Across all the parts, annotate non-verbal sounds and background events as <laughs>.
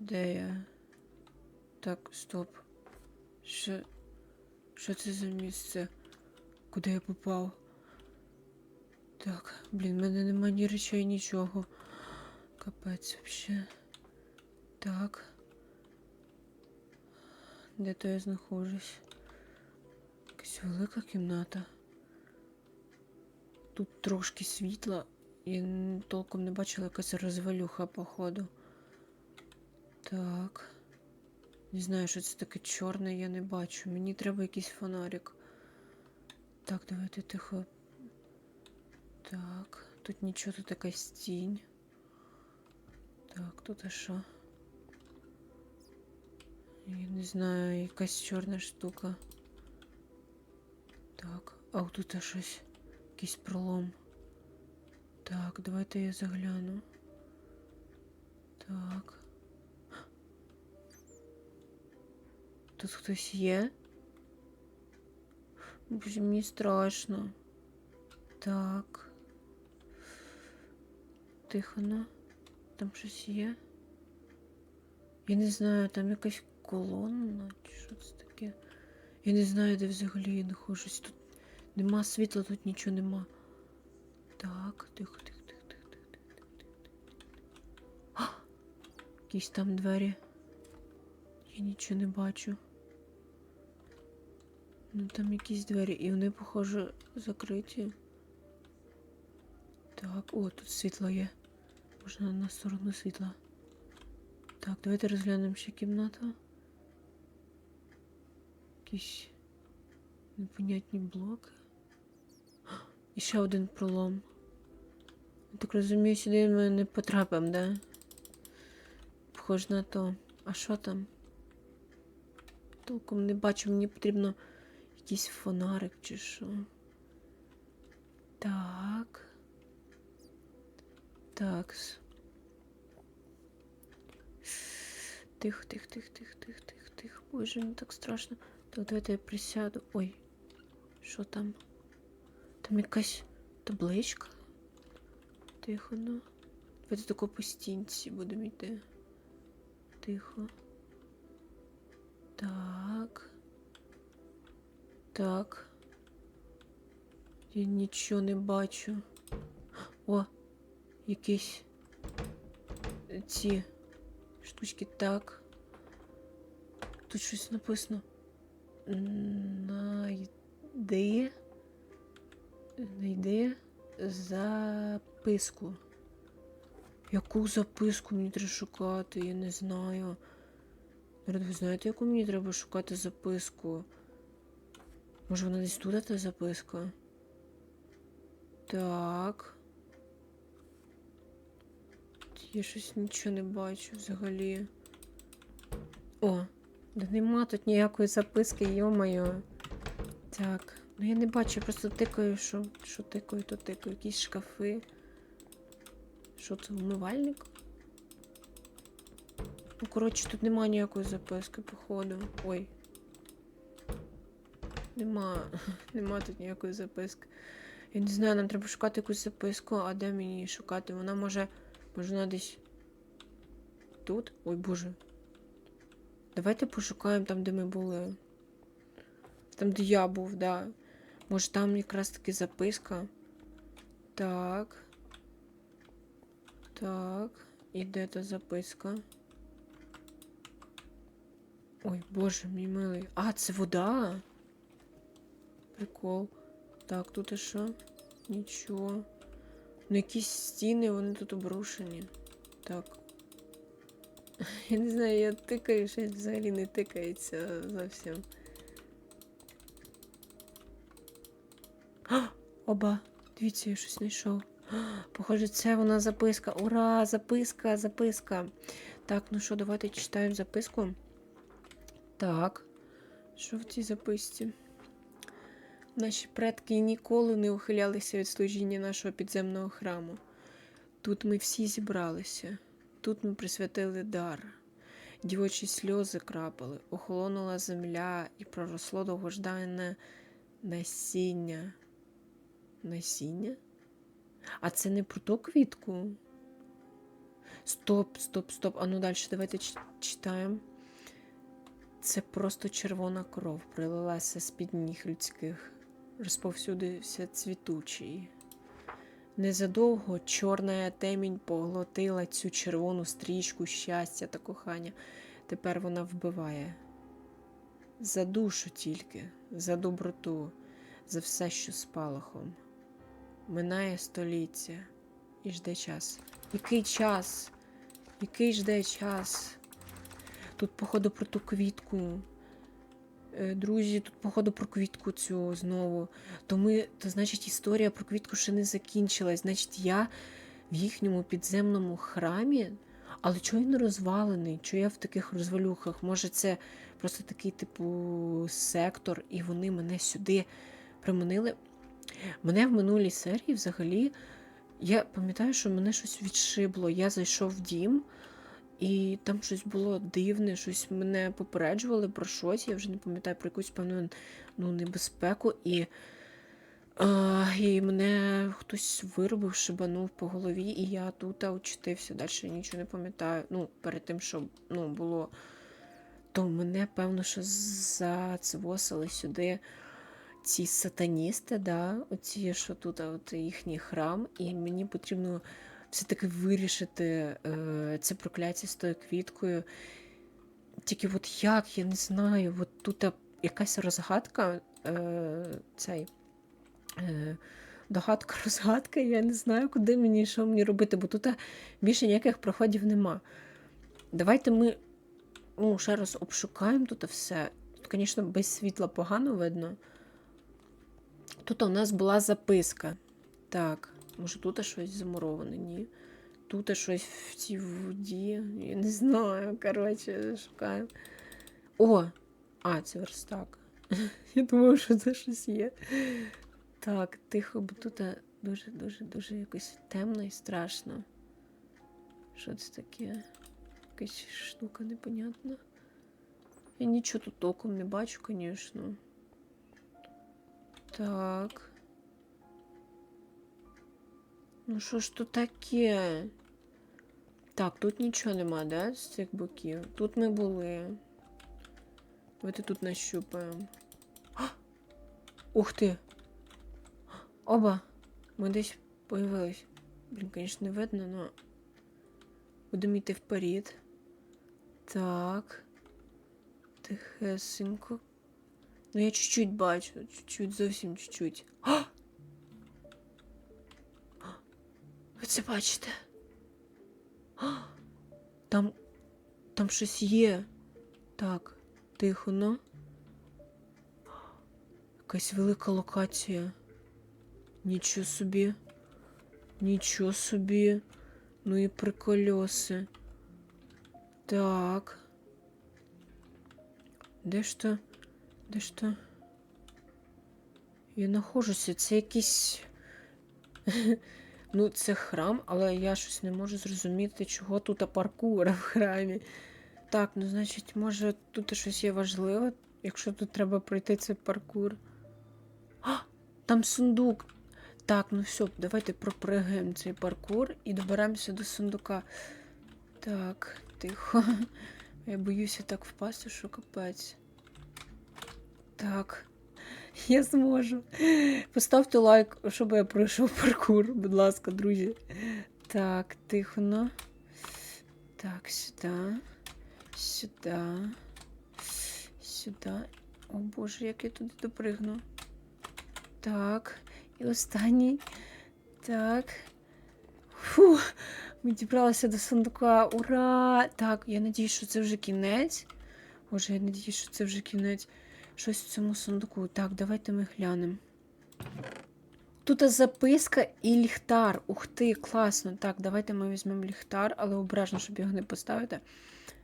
Де я? Так, стоп. Що. Що це за місце? Куди я попав? Так, блін, в мене нема ні речей, нічого. Капець вообще. Так. Де то я знаходжусь? Якась велика кімната. Тут трошки світла. Я толком не бачила якась розвалюха, походу. Так. Не знаю, що це таке чорне, я не бачу. Мені треба якийсь фонарик. Так, давайте тихо. Так, тут нічого, тут якась тінь. Так, тут а що? Я не знаю, якась чорна штука. Так, а тут а щось. Якийсь пролом. Так, давайте я загляну. Так. Тут хтось є? Боже, мені страшно. Так. Тихона. Там щось є. Я не знаю, там якась колонна чи що це таке. Я не знаю, де взагалі я нахожусь. Тут нема світла, тут нічого нема. Так, тихо, тихо, тихо, тихо, тихо, тихо, тихо. Якісь там двері. Я нічого не бачу. Ну там якісь двері, і вони, похоже, закриті. Так, о, тут світло є. Можна на сторону світла. Так, давайте розглянемо ще кімнату. Якісь непонятні блоки. <gasps> І ще один пролом. Так розумію, сюди ми не потрапимо, да? Похоже на то. А що там? Толком не бачу, мені потрібно якийсь фонарик чи що. Так. Такс. Тихо, тихо, тихо, тихо, тихо, тихо, тихо. Боже, мені так страшно. Так, давайте я присяду. Ой, що там? Там якась табличка. Тихо, ну. Давайте тако по стінці будемо йти. Тихо. Так. Так. Я нічого не бачу. О, якісь ці штучки так. Тут щось написано. Найди. Найди записку. Яку записку мені треба шукати? Я не знаю. Ви знаєте, яку мені треба шукати записку? Може вона десь тут та записка? Так. Я щось нічого не бачу взагалі. О, да нема тут ніякої записки, йо-моє. Так, ну я не бачу, я просто тикаю, що, що тикаю, то тикаю. Якісь шкафи. Що це, умивальник? Ну, коротше, тут нема ніякої записки, походу. Ой. Нема. <laughs> Нема тут ніякої записки. Я не знаю, нам треба шукати якусь записку, а де мені її шукати? Вона може. Може вона десь. Тут? Ой боже. Давайте пошукаємо там, де ми були. Там, де я був, да. Може там якраз таки записка. Так. Так. І де та записка? Ой, боже мій милий. А, це вода. Прикол. Так, тут і що? Нічого. Ну, якісь стіни, вони тут обрушені. Так. Я не знаю, я тикаю, щось взагалі не тикається зовсім. <gasps> Оба, дивіться, я щось знайшов. <gasps> Похоже, це вона записка. Ура! Записка, записка. Так, ну що, давайте читаємо записку. Так. Що в цій записці? Наші предки ніколи не ухилялися від служіння нашого підземного храму. Тут ми всі зібралися, тут ми присвятили дар. Дівочі сльози крапали, охолонула земля і проросло довгождане насіння. Насіння? А це не про ту квітку? Стоп, стоп, стоп. А ну далі давайте читаємо. Це просто червона кров прилилася з-під ніг людських, розповсюдився цвітучий. Незадовго чорна темінь поглотила цю червону стрічку щастя та кохання. Тепер вона вбиває. За душу тільки, за доброту, за все, що спалахом. Минає століття і жде час. Який час? Який жде час? Тут, походу, про ту квітку. Е, Друзі, тут, походу, про квітку цю знову. То ми, то значить, історія про квітку ще не закінчилась. Значить, я в їхньому підземному храмі, але чого він розвалений? Чого я в таких розвалюхах? Може, це просто такий, типу, сектор, і вони мене сюди приманили. Мене в минулій серії взагалі. Я пам'ятаю, що мене щось відшибло. Я зайшов в дім, і там щось було дивне, щось мене попереджували про щось. Я вже не пам'ятаю про якусь певну ну, небезпеку. І, а, і мене хтось виробив, шибанув по голові, і я тут очутився. Далі нічого не пам'ятаю. Ну, перед тим, що ну, було, то мене, певно, що зацвосили сюди ці сатаністи, да, оці, що тут от їхній храм, і мені потрібно все-таки вирішити е, це прокляття з тою квіткою. Тільки от як, я не знаю, от тут якась розгадка, е, цей. Е, Догадка, <laughs> розгадка, я не знаю, куди мені що мені робити, бо тут більше ніяких проходів нема. Давайте ми ну, ще раз обшукаємо тут все. Тут, звісно, без світла погано видно. Тут у нас була записка. Так, може тут щось замуроване? Ні. Тут щось в цій воді. Я не знаю. Коротше, шукаємо. О! А, це верстак. <laughs> Я думаю, що це щось є. Так, тихо, бо тут дуже-дуже дуже якось темно і страшно. Що це таке? Якась штука непонятна. Я нічого тут оком не бачу, звісно. Так. Ну що ж тут таке? Так, тут нічого нема, да, з цих боків. Тут ми були. Давайте тут нащупаємо. Ух ти! Оба! Ми десь появились. Блін, звісно, не видно, но будемо йти вперед. Так. Тихесенько. Ну, я чуть-чуть бачу, чуть-чуть, зовсім чуть-чуть. А! Це бачите? Там. Там щось є. Так, тихо, ну. Якась велика локація. Нічого собі. Нічого собі. Ну і прикольоси. Так. Де ж то? Де ж то? Я нахожуся. Це якийсь. Ну, це храм, але я щось не можу зрозуміти, чого тут паркур в храмі. Так, ну значить, може, тут щось є важливе, якщо тут треба пройти цей паркур. А! Там сундук. Так, ну все, давайте пропригаємо цей паркур і доберемося до сундука. Так, тихо. <laughs> Я боюся так впасти, що капець. Так, <laughs> я зможу. Поставте лайк, щоб я пройшов паркур, будь ласка, друзі. Так, тихо. Так, сюди. Сюди. Сюди. О боже, як я туди допригну. Так. І останній. Так. Фу, ми дібралися до сундука. Ура! Так, я надіюсь, що це вже кінець. Боже, я надіюсь, що це вже кінець. Щось в цьому сундуку. Так, давайте ми глянемо. Тут записка і ліхтар. Ух ти, класно. Так, давайте ми візьмемо ліхтар, але обережно, щоб його не поставити.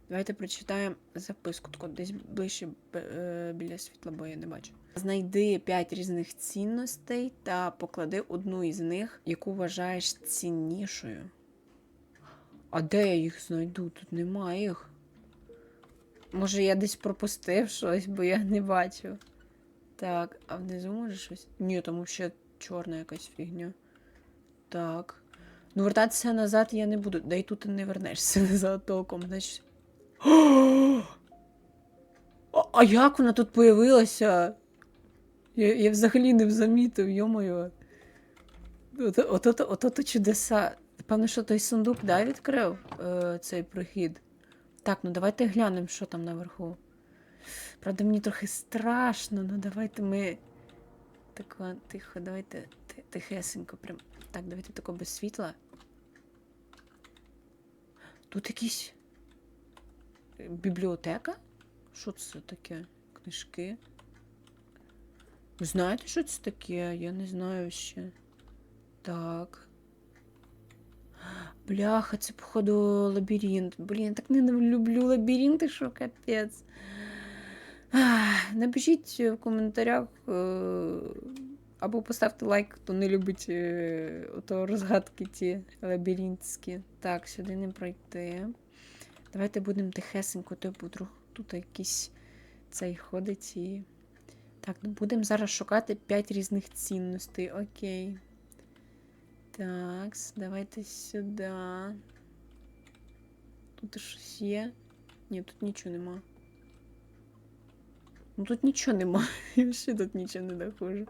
Давайте прочитаємо записку. Тако десь ближче е, біля світла, бо я не бачу. Знайди 5 різних цінностей та поклади одну із них, яку вважаєш ціннішою. А де я їх знайду? Тут немає їх. Може, я десь пропустив щось, бо я не бачу. Так, а внизу може щось? Ні, там ще чорна якась фігня. Так. Ну, вертатися назад я не буду. Да й тут ти не вернешся <laughs> назад толком, значить. <gasps> А, як вона тут появилася? Я, я взагалі не замітив, йомою. Ото, ото, ото, то чудеса. Певно, що той сундук, да, відкрив е, цей прохід. Так, ну давайте глянемо, що там наверху. Правда, мені трохи страшно, ну давайте ми. Тако, тихо, давайте тихесенько. Прям. Так, давайте тако без світла. Тут якісь. е, Бібліотека? Що це таке? Книжки? Ви знаєте, що це таке? Я не знаю ще. Так. Бляха, це, походу, лабіринт. Блін, я так не люблю лабіринти, що капець. Напишіть в коментарях е, або поставте лайк, хто не любить е, ото розгадки ті лабіринтські. Так, сюди не пройти. Давайте будемо тихесенько, то вдруг тут якийсь цей ходить і. Так, ну будемо зараз шукати 5 різних цінностей. Окей. Так, давайте сюди. Тут щось є. Ні, тут нічого нема. Ну тут нічого нема. <laughs> Я ще тут нічого не нахожу.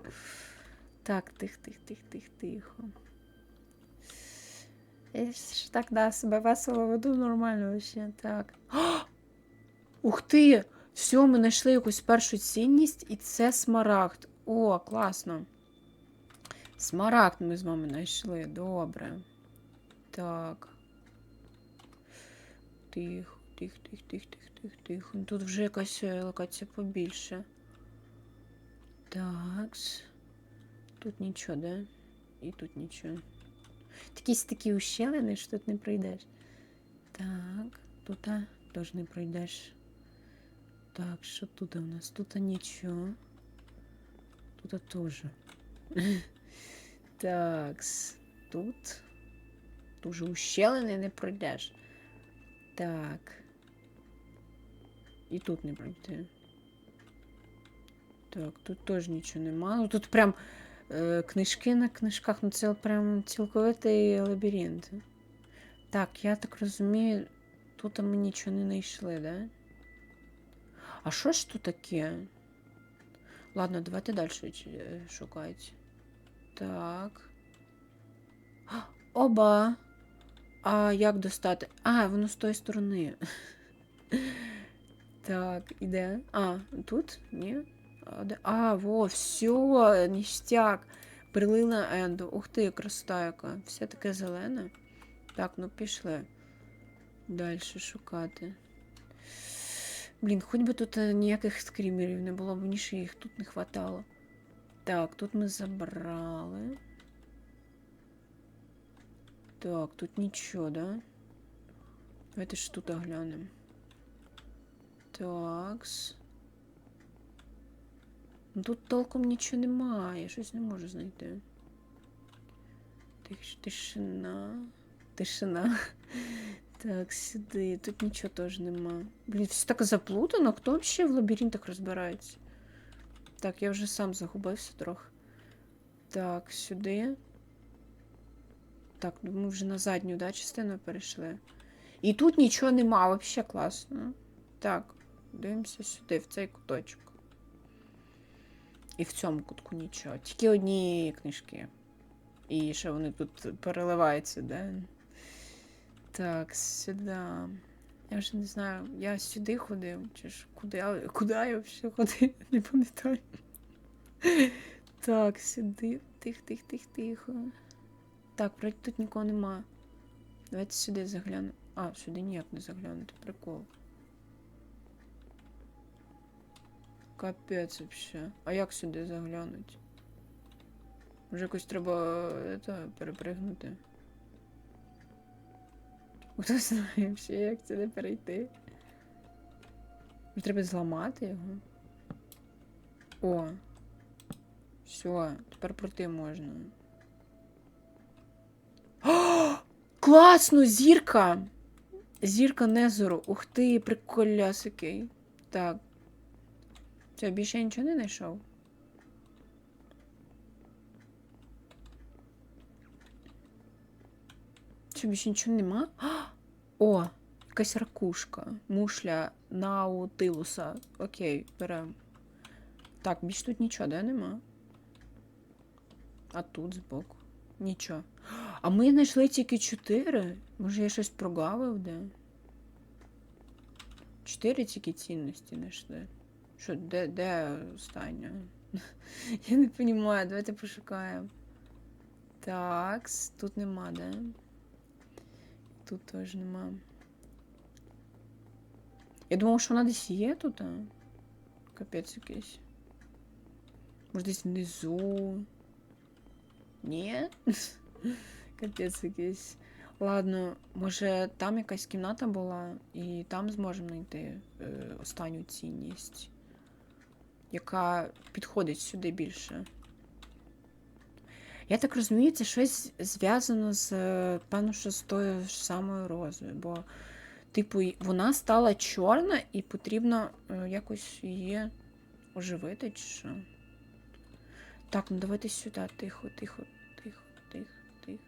Так, тих, тих, тих, тих, тихо. Я ж так, да, себе весело веду нормально вообще. Так. О! <gasps> Ух ти! Все, ми знайшли якусь першу цінність, і це смарагд. О, класно. Смарагд ми з вами знайшли. Добре. Так. Тихо, тихо, тихо, тихо, тихо, тихо, тихо. Тут вже якась е, локація побільше. Так. Тут нічого, да? І тут нічого. Якісь такі ущелини, що тут не пройдеш. Так, тут теж не пройдеш. Так, що тут у нас? Тут нічого. Тут теж. Так, тут. Дуже ущелини не пройдеш. Так. І тут не пройти. Так, тут теж нічого нема. Ну тут прям е, книжки на книжках, ну це прям цілковитий лабіринт. Так, я так розумію, тут ми нічого не знайшли, да? А що ж тут таке? Ладно, давайте далі е, шукати. Так. <gasps> Оба! А як достати? А, воно з тої сторони. <laughs> Так, іде. А, тут? Ні? А, во, все, ніштяк. Перлина Енду. Ух ти, красота яка. Все таке зелене. Так, ну пішли. Далі шукати. Блін, хоч би тут е, ніяких скрімерів не було, бо ще їх тут не хватало. Так, тут ми забрали. Так, тут нічого, да? Давайте ж тут оглянемо. Такс. Ну тут толком нічого немає, я щось не можу знайти. Тиш, тишина. Тишина. <laughs> Так, сюди. Тут нічого теж нема. Блін, все так заплутано. Хто взагалі в лабіринтах розбирається? Так, я вже сам загубився трохи. Так, сюди. Так, ну ми вже на задню да, частину перейшли. І тут нічого нема, взагалі класно. Так, дивимося сюди, в цей куточок. І в цьому кутку нічого. Тільки одні книжки. І ще вони тут переливаються, да? Так, сюди. Я вже не знаю, я сюди ходив, чи ж куди, я- куди я взагалі ходив, <laughs> не пам'ятаю. Так, сюди. Тих, тих, тих, тихо. Так, вроді тут нікого нема. Давайте сюди заглянемо. А, сюди ніяк не заглянути, прикол. Капець вообще. А як сюди заглянуть? Може якось треба это, перепригнути. Хто знає ще, як сюди перейти? Треба зламати його? О. Все, тепер пройти можна. О, класно, зірка! Зірка Незору. Ух ти, приколясикий. Так. Це більше я нічого не знайшов. Що більше нічого нема? А! О, якась ракушка. Мушля наутилуса. Окей, беремо. Так, більш тут нічого, де нема? А тут збоку. Нічого. А ми знайшли тільки чотири. Може я щось прогавив, де? Чотири тільки цінності знайшли. Що, де, де остання? <laughs> Я не розумію, давайте пошукаємо. Так, тут нема, де? Тут теж нема. Я думала, що вона десь є тут. а? Капець якийсь. Може десь внизу. Ні? Капець якийсь. Ладно, може там якась кімната була, і там зможемо знайти е, останню цінність, яка підходить сюди більше. Я так розумію, це щось зв'язано з, е, певно, що з тою ж самою розою, бо, типу, вона стала чорна і потрібно е, якось її оживити, чи що. Так, ну давайте сюди. Тихо, тихо, тихо, тихо, тихо.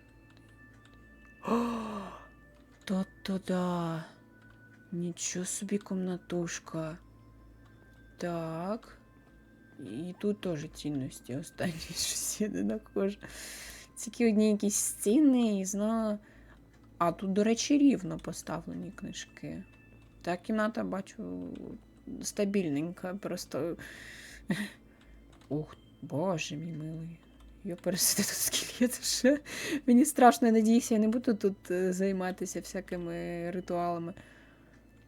О, <gasps> то-то да. Нічого собі комнатушка. Так. І тут теж цінності останні щось я не нахожу. Тільки одні якісь стіни і знаю. А тут, до речі, рівно поставлені книжки. Та кімната, бачу, стабільненька, просто. Ух, боже мій милий. Я пересиди тут скелет ще. Мені страшно, я надіюся, я не буду тут е, займатися всякими ритуалами.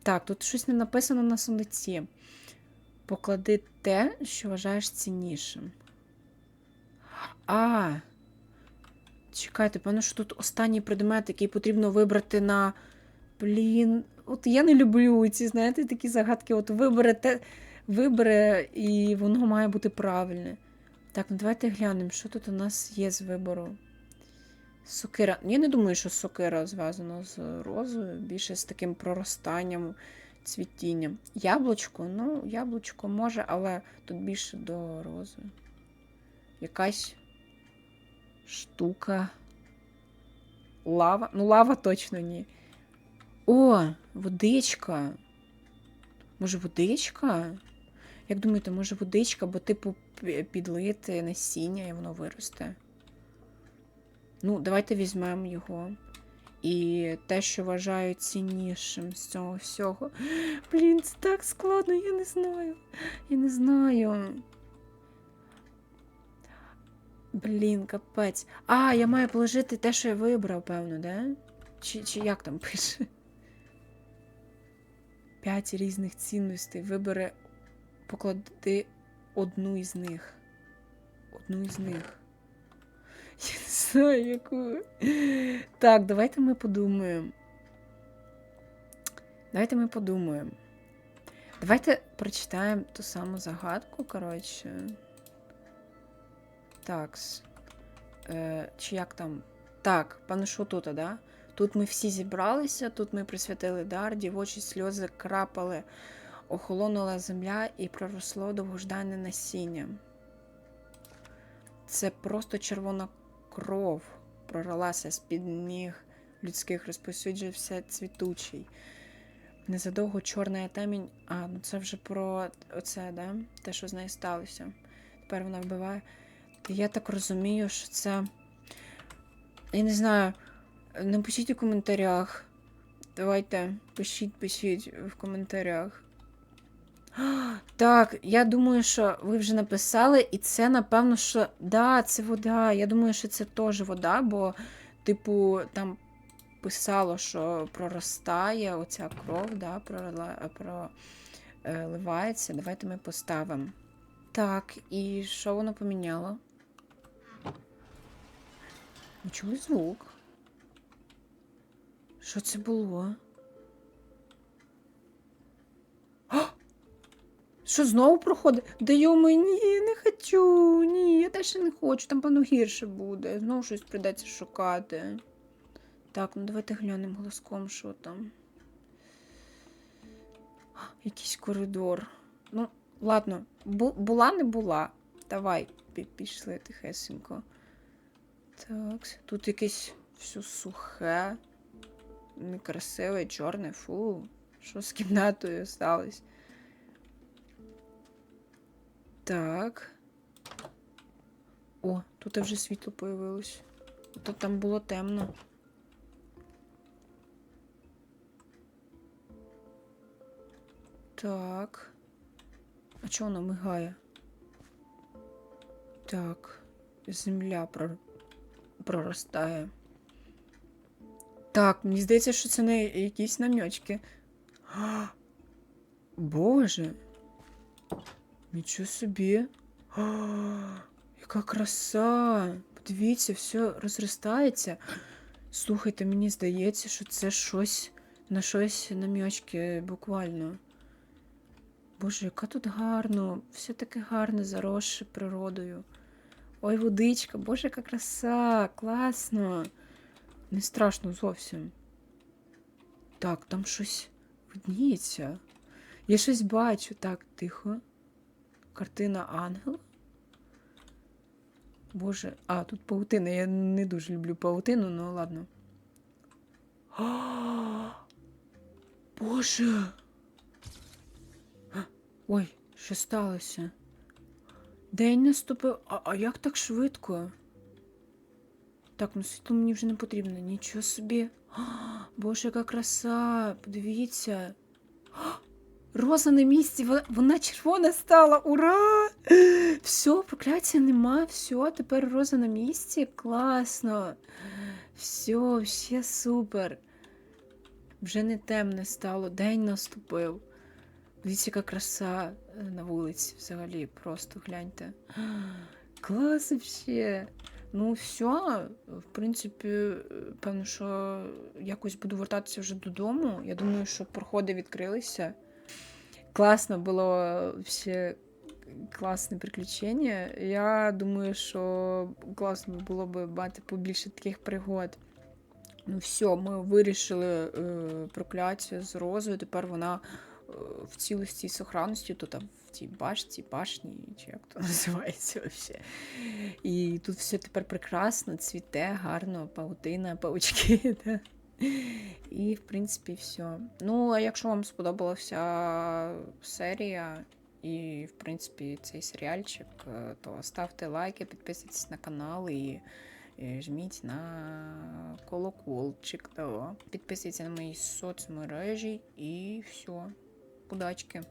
Так, тут щось не написано на сундуці. Поклади те, що вважаєш ціннішим. А. Чекайте, певно, що тут останній предмет, який потрібно вибрати на. Блін. От я не люблю ці, знаєте, такі загадки. От вибере те, вибере, і воно має бути правильне. Так, ну давайте глянемо, що тут у нас є з вибору. Сокира. Я не думаю, що сокира зв'язана з розою, більше з таким проростанням, цвітінням. Яблучко, ну, яблучко може, але тут більше до рози. Якась штука. Лава. Ну, лава точно ні. О, водичка. Може, водичка? Як думаєте, може водичка, бо, типу, пі- підлити насіння і воно виросте? Ну, давайте візьмемо його. І те, що вважаю ціннішим з цього всього. Блін, це так складно, я не знаю. Я не знаю. Блін, капець. А, я маю положити те, що я вибрав, певно, да? Чи, чи як там пише? П'ять різних цінностей. Вибери, поклади одну із них. Одну із них. Я не знаю, яку. Так, давайте ми подумаємо. Давайте ми подумаємо. Давайте прочитаємо ту саму загадку, коротше. Такс. Е, чи як там? Так, пане, що тут, да? Тут ми всі зібралися, тут ми присвятили дар, дівочі сльози крапали, охолонула земля і проросло довгождане насіння. Це просто червона кров прорвалася з-під ніг людських, розповсюджувався цвітучий. Незадовго чорний темінь. А, ну це вже про оце, да? Те, що з нею сталося. Тепер вона вбиває. Я так розумію, що це. Я не знаю. Напишіть у коментарях. Давайте, пишіть, пишіть в коментарях. Так, я думаю, що ви вже написали, і це, напевно, що. Да, це вода. Я думаю, що це теж вода, бо, типу, там писало, що проростає оця кров, да, проливається. Про, е. Давайте ми поставимо. Так, і що воно поміняло? Чули звук? Що це було? А! Що знову проходить? Да йому ні, не хочу. Ні, я теж не хочу, там певно гірше буде. Знову щось прийдеться шукати. Так, ну давайте глянемо голоском, що там. А, Якийсь коридор. Ну, ладно, бу- була, не була. Давай, пішли тихесенько. Так, тут якесь все сухе. некрасиве, чорне, фу. Що з кімнатою сталося? Так. О, тут вже світло появилось. То там було темно. Так. А чого воно мигає? Так. Земля прор... проростає. Так, мені здається, що це не якісь намьочки. <gasps> Боже. Нічого собі. А, яка краса! Подивіться, все розростається. Слухайте, мені здається, що це щось на щось намьочки буквально. Боже, яка тут гарно, все таке гарне, заросше природою. Ой, водичка, боже, яка краса, класно. Не страшно зовсім. Так, там щось видніється. Я щось бачу. Так, тихо. Картина ангела. Боже, а, тут паутина. Я не дуже люблю паутину, ну ладно. А, Боже. Ой, що сталося? День наступив. А, а як так швидко? Так, ну світло мені вже не потрібно. Нічого собі. А, Боже, яка краса! Подивіться. Роза на місці, вона, вона червона стала. Ура! Все, прокляття нема, все, тепер роза на місці. Класно. Все, ще супер. Вже не темне стало, день наступив. Дивіться, яка краса е, на вулиці взагалі. Просто гляньте. Клас вообще. Ну, все, в принципі, е, певно, що якось буду вертатися вже додому. Я думаю, що проходи відкрилися. Класно було все класне приключення. Я думаю, що класно було б мати побільше таких пригод. Ну, все, ми вирішили е, прокляття з розою. Тепер вона е, в цілості і сохранності, то там в тій башті, башні, чи як то називається взагалі. І тут все тепер прекрасно, цвіте, гарно, паутина, паучки. <laughs> Да? <laughs> І, в принципі, все. Ну, а якщо вам сподобалася серія і, в принципі, цей серіальчик, е, то ставте лайки, підписуйтесь на канал і е, жміть на колокольчик. Підписуйтесь на мої соцмережі і все. Удачки!